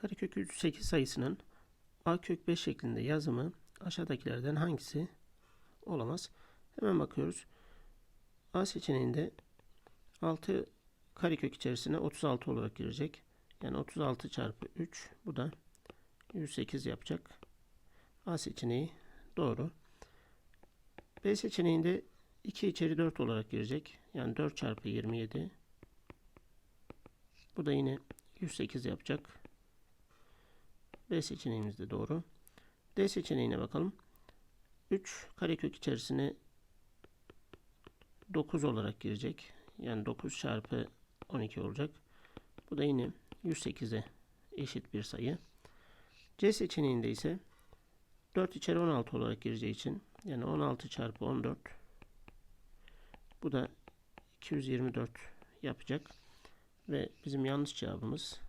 Karekök 38 sayısının a kök 5 şeklinde yazımı aşağıdakilerden hangisi olamaz? Hemen bakıyoruz. A seçeneğinde 6 karekök içerisine 36 olarak girecek. Yani 36 çarpı 3 bu da 108 yapacak. A seçeneği doğru. B seçeneğinde 2 içeri 4 olarak girecek. Yani 4 çarpı 27. Bu da yine 108 yapacak. B seçeneğimiz de doğru. D seçeneğine bakalım. 3 karekök içerisine 9 olarak girecek. Yani 9 çarpı 12 olacak. Bu da yine 108'e eşit bir sayı. C seçeneğinde ise 4 içeri 16 olarak gireceği için yani 16 çarpı 14 bu da 224 yapacak. Ve bizim yanlış cevabımız